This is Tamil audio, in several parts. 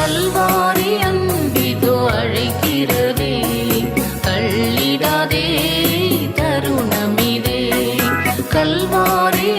கல்வாரி அன்பிதோ அழைக்கிறதே. தள்ளிடாதே தருணமிதே கல்வாரி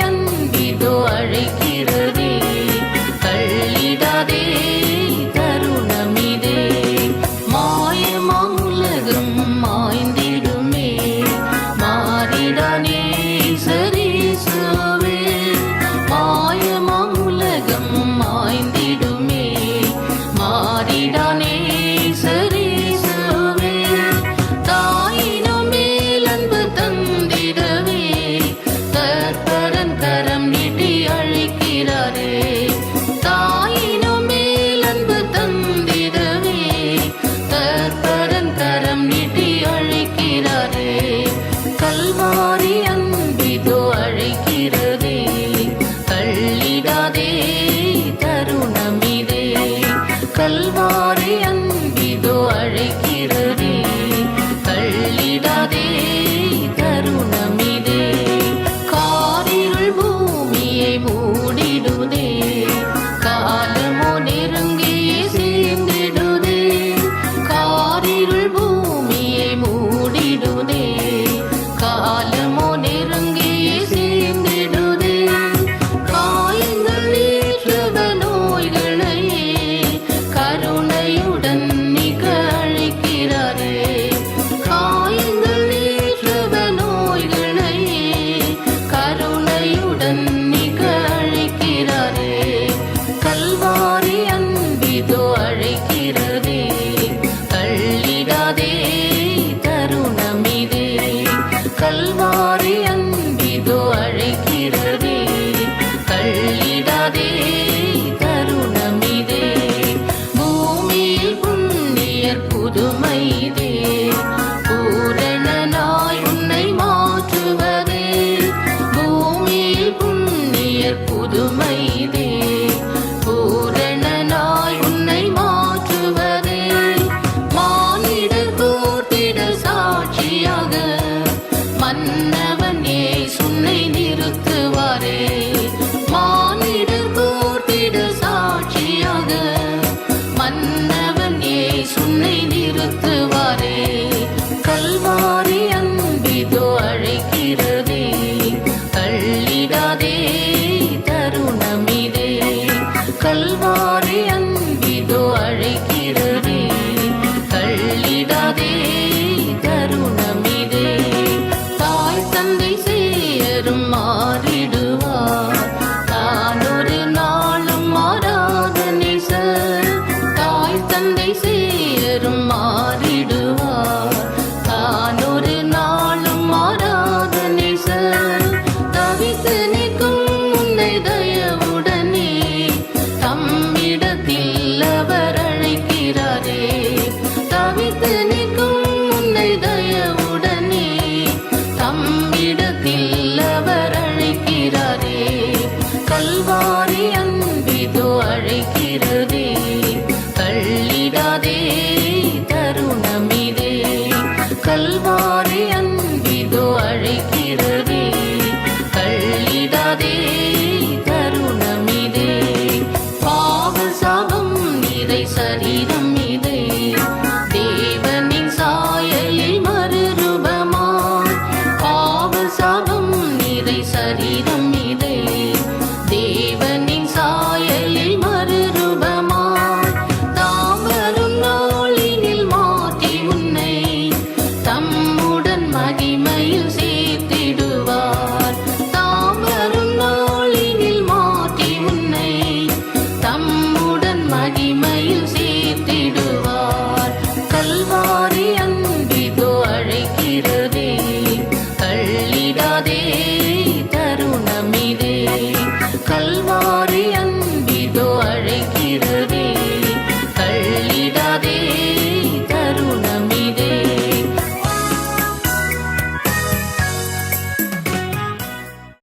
கல்வாரி அன்பிதோ அழைக்கிறதே. கள்ளிடாதே கருணமிதே. பூமியில் புண்ணியர் புதுமைதே. பூரணனாய் உன்னை மாற்றுவதே. பூமியில் புண்ணியர் புதுமைதே. மன்னவன் ஏ சுன்னை நிறுத்துவாரே. கல்வாரி அன்பிதோ அழைக்கிறதே. தள்ளிடாதே தருணமிதே. கல்வாரி அன்பிதோ அழைக்கிறதே. கள்ளிடாதே தருணமிதே. கல்வாரி அன்பிதோ அழைக்கிறதே. கள்ளிடாதே தருணமிதே. பாவசாபம் இதை சரீரம் இதே.